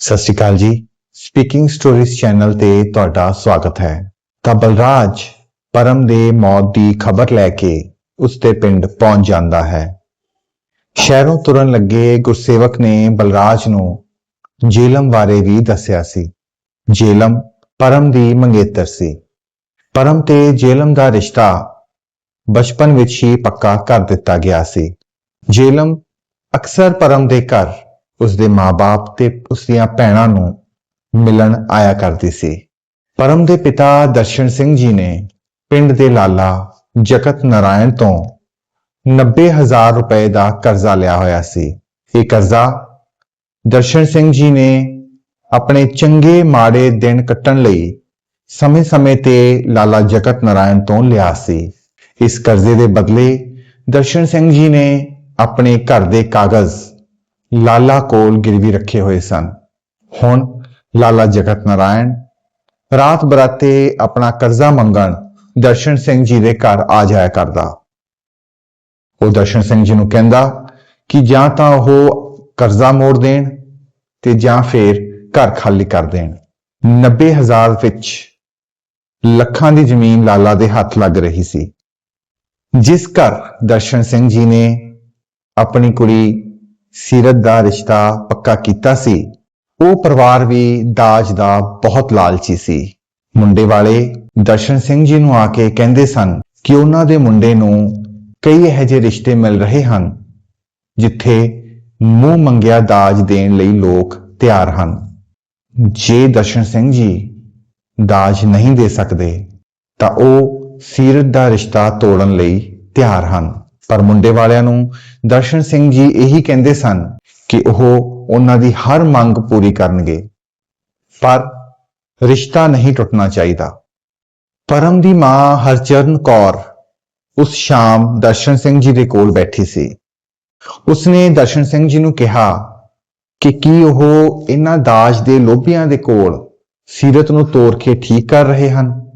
ਸਤਿ ਸ਼੍ਰੀ ਅਕਾਲ ਜੀ। Speaking stories channel ਤੇ ਤੁਹਾਡਾ ਸਵਾਗਤ ਹੈ। ਤਾਂ ਬਲਰਾਜ, ਪਰਮ ਦੇ ਮੌਤ ਦੀ ਖਬਰ ਲੈ ਕੇ ਉਸ ਦੇ ਪਿੰਡ ਪਹੁੰਚ ਜਾਂਦਾ ਹੈ। ਸ਼ਹਿਰੋਂ ਤੁਰਨ ਲੱਗੇ ਗੁਰਸੇਵਕ ਨੇ ਬਲਰਾਜ ਨੂੰ ਜੇਲਮ ਬਾਰੇ ਵੀ ਦੱਸਿਆ ਸੀ। ਜੇਲਮ ਪਰਮ ਦੀ ਮੰਗੇਤਰ ਸੀ। ਪਰਮ ਤੇ ਜੇਲਮ ਦਾ ਰਿਸ਼ਤਾ ਬਚਪਨ ਵਿੱਚ ਹੀ ਪੱਕਾ ਕਰ ਦਿੱਤਾ ਗਿਆ ਸੀ। ਜੇਲਮ ਅਕਸਰ ਪਰਮ ਦੇ ਘਰ ਉਸ ਦੇ ਮਾਪੇ ਤੇ ਉਸ ਦੀਆਂ ਭੈਣਾਂ ਨੂੰ ਮਿਲਣ ਆਇਆ ਕਰਦੀ ਸੀ। ਪਰਮ ਦੇ ਪਿਤਾ ਦਰਸ਼ਨ ਸਿੰਘ ਜੀ ਨੇ ਪਿੰਡ ਦੇ ਲਾਲਾ ਜਗਤ ਨਾਰਾਇਣ ਤੋਂ 90000 ਰੁਪਏ ਦਾ ਕਰਜ਼ਾ ਲਿਆ ਹੋਇਆ ਸੀ। ਇਹ ਕਰਜ਼ਾ ਦਰਸ਼ਨ ਸਿੰਘ ਜੀ ਨੇ ਆਪਣੇ ਚੰਗੇ ਮਾੜੇ ਦਿਨ ਕੱਟਣ ਲਈ ਸਮੇਂ-ਸਮੇਂ ਤੇ ਲਾਲਾ ਜਗਤ ਨਾਰਾਇਣ ਤੋਂ ਲਿਆ ਸੀ। ਇਸ ਕਰਜ਼ੇ ਦੇ ਬਦਲੇ ਦਰਸ਼ਨ ਸਿੰਘ ਜੀ ਨੇ ਆਪਣੇ ਘਰ ਦੇ ਕਾਗਜ਼ ਲਾਲਾ ਕੋਲ ਗਿਰਵੀ ਰੱਖੇ ਹੋਏ ਸਨ। ਹੁਣ ਲਾਲਾ ਜਗਤ ਨਾਰਾਇਣ ਰਾਤ ਬਰਾਤੇ ਆਪਣਾ ਕਰਜ਼ਾ ਮੰਗਣ ਦਰਸ਼ਨ ਸਿੰਘ ਜੀ ਦੇ ਘਰ ਆ ਜਾਇਆ ਕਰਦਾ। ਉਹ ਦਰਸ਼ਨ ਸਿੰਘ ਜੀ ਨੂੰ ਕਹਿੰਦਾ ਕਿ ਜਾਂ ਤਾਂ ਉਹ ਕਰਜ਼ਾ ਮੋੜ ਦੇਣ ਤੇ ਜਾਂ ਫਿਰ ਘਰ ਖਾਲੀ ਕਰ ਦੇਣ। 90000 ਵਿੱਚ ਲੱਖਾਂ ਦੀ ਜ਼ਮੀਨ ਲਾਲਾ ਦੇ ਹੱਥ ਲੱਗ ਰਹੀ ਸੀ। ਜਿਸ ਘਰ ਦਰਸ਼ਨ ਸਿੰਘ ਜੀ ਨੇ ਆਪਣੀ ਕੁੜੀ ਸੀਰਤ ਦਾ ਰਿਸ਼ਤਾ ਪੱਕਾ ਕੀਤਾ ਸੀ। ਉਹ ਪਰਿਵਾਰ ਵੀ ਦਾਜ ਦਾ ਬਹੁਤ ਲਾਲਚੀ ਸੀ। ਮੁੰਡੇ ਵਾਲੇ ਦਰਸ਼ਨ ਸਿੰਘ ਜੀ ਨੂੰ ਆ ਕੇ ਕਹਿੰਦੇ ਸਨ ਕਿ ਉਹਨਾਂ ਦੇ ਮੁੰਡੇ ਨੂੰ ਕਈ ਇਹੋ ਜਿਹੇ ਰਿਸ਼ਤੇ ਮਿਲ ਰਹੇ ਹਨ, ਜਿੱਥੇ ਮੂੰਹ ਮੰਗਿਆ ਦਾਜ ਦੇਣ ਲਈ ਲੋਕ ਤਿਆਰ ਹਨ। ਜੇ ਦਰਸ਼ਨ ਸਿੰਘ ਜੀ ਦਾਜ ਨਹੀਂ ਦੇ ਸਕਦੇ, ਤਾਂ ਉਹ ਸੀਰਤ ਦਾ ਰਿਸ਼ਤਾ ਤੋੜਨ ਲਈ ਤਿਆਰ ਹਨ। ਪਰ ਮੁੰਡੇ ਵਾਲਿਆਂ ਨੂੰ ਦਰਸ਼ਨ ਸਿੰਘ ਜੀ ਇਹੀ ਕਹਿੰਦੇ ਸਨ ਕਿ ਉਹ ਉਹਨਾਂ ਦੀ ਹਰ ਮੰਗ ਪੂਰੀ ਕਰਨਗੇ। ਪਰ ਰਿਸ਼ਤਾ ਨਹੀਂ ਟੁੱਟਣਾ ਚਾਹੀਦਾ। ਪਰਮ ਦੀ ਮਾਂ ਹਰਚਰਨ ਕੌਰ ਉਸ ਸ਼ਾਮ ਦਰਸ਼ਨ ਸਿੰਘ ਜੀ ਦੇ ਕੋਲ ਬੈਠੀ ਸੀ। ਉਸਨੇ ਦਰਸ਼ਨ ਸਿੰਘ ਜੀ ਨੂੰ ਕਿਹਾ ਕਿ ਕੀ ਉਹ ਇਹਨਾਂ ਦਾਜ ਦੇ ਲੋਭੀਆਂ ਦੇ ਕੋਲ ਸੀਰਤ ਨੂੰ ਤੋੜ ਕੇ ਠੀਕ ਕਰ ਰਹੇ ਹਨ?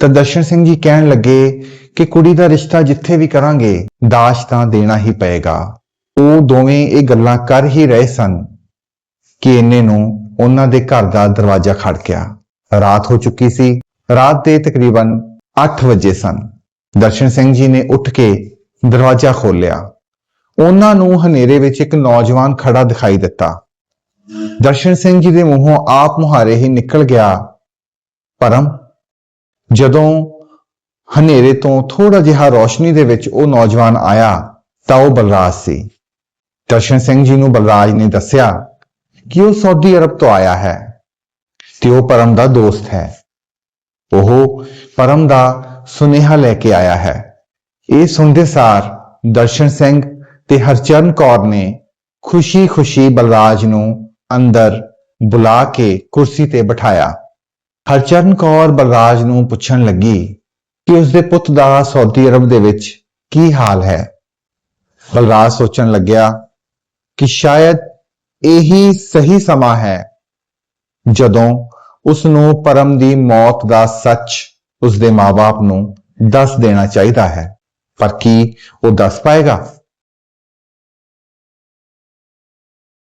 ਤਾਂ ਦਰਸ਼ਨ ਸਿੰਘ ਜੀ ਕਹਿਣ ਲੱਗੇ ਕਿ ਕੁੜੀ ਦਾ ਰਿਸ਼ਤਾ ਜਿੱਥੇ ਵੀ ਕਰਾਂਗੇ ਦਾਜ ਤਾਂ ਦੇਣਾ ਹੀ ਪਏਗਾ। ਉਹ ਦੋਵੇਂ ਇਹ ਗੱਲਾਂ ਕਰ ਹੀ ਰਹੇ ਸਨ ਕਿ ਇੰਨੇ ਨੂੰ ਉਹਨਾਂ ਦੇ ਘਰ ਦਾ ਦਰਵਾਜ਼ਾ ਖੜਕਿਆ ਰਾਤ ਹੋ ਚੁੱਕੀ ਸੀ। ਰਾਤ ਦੇ ਤਕਰੀਬਨ 8 ਵਜੇ ਸਨ। ਦਰਸ਼ਨ ਸਿੰਘ ਜੀ ਨੇ ਉੱਠ ਕੇ ਦਰਵਾਜ਼ਾ ਖੋਲ੍ਹਿਆ। ਉਹਨਾਂ ਨੂੰ ਹਨੇਰੇ ਵਿੱਚ ਇੱਕ ਨੌਜਵਾਨ ਖੜਾ ਦਿਖਾਈ ਦਿੱਤਾ। ਦਰਸ਼ਨ ਸਿੰਘ ਜੀ ਦੇ ਮੂੰਹੋਂ ਆਪ ਮੁਹਾਰੇ ਹੀ ਨਿਕਲ ਗਿਆ, ਪਰਮ ਜਦੋਂ ਹਨੇਰੇ ਤੋਂ ਥੋੜਾ ਜਿਹਾ ਰੋਸ਼ਨੀ ਦੇ ਵਿੱਚ ਉਹ ਨੌਜਵਾਨ ਆਇਆ, ਤਾਂ ਉਹ ਬਲਰਾਜ ਸੀ। ਦਰਸ਼ਨ ਸਿੰਘ ਜੀ ਨੂੰ ਬਲਰਾਜ ਨੇ ਦੱਸਿਆ ਕਿ ਉਹ ਸਾਊਦੀ ਅਰਬ ਤੋਂ ਆਇਆ ਹੈ ਤੇ ਉਹ ਪਰਮ ਦਾ ਦੋਸਤ ਹੈ। ਉਹ ਪਰਮ ਦਾ ਸੁਨੇਹਾ ਲੈ ਕੇ ਆਇਆ ਹੈ। ਇਹ ਸੁਣਦੇ ਸਾਰ ਦਰਸ਼ਨ ਸਿੰਘ ਤੇ ਹਰਚਰਨ ਕੌਰ ਨੇ ਖੁਸ਼ੀ-ਖੁਸ਼ੀ ਬਲਰਾਜ ਨੂੰ ਅੰਦਰ ਬੁਲਾ ਕੇ ਕੁਰਸੀ ਤੇ ਬਿਠਾਇਆ। ਹਰਚਰਨ ਕੌਰ ਬਲਰਾਜ ਨੂੰ ਪੁੱਛਣ ਲੱਗੀ ਕਿ ਉਸਦੇ ਪੁੱਤ ਦਾ ਸਾਊਦੀ ਅਰਬ ਦੇ ਵਿੱਚ ਕੀ ਹਾਲ ਹੈ। ਬਲਰਾਜ ਸੋਚਣ ਲੱਗਿਆ ਕਿ ਸ਼ਾਇਦ ਇਹੀ ਸਹੀ ਸਮਾਂ ਹੈ ਜਦੋਂ ਉਸ ਨੂੰ ਪਰਮ ਦੀ ਮੌਤ ਦਾ ਸੱਚ ਉਸਦੇ ਮਾਪੇ ਨੂੰ ਦੱਸ ਦੇਣਾ ਚਾਹੀਦਾ ਹੈ। ਪਰ ਕੀ ਉਹ ਦੱਸ ਪਾਏਗਾ?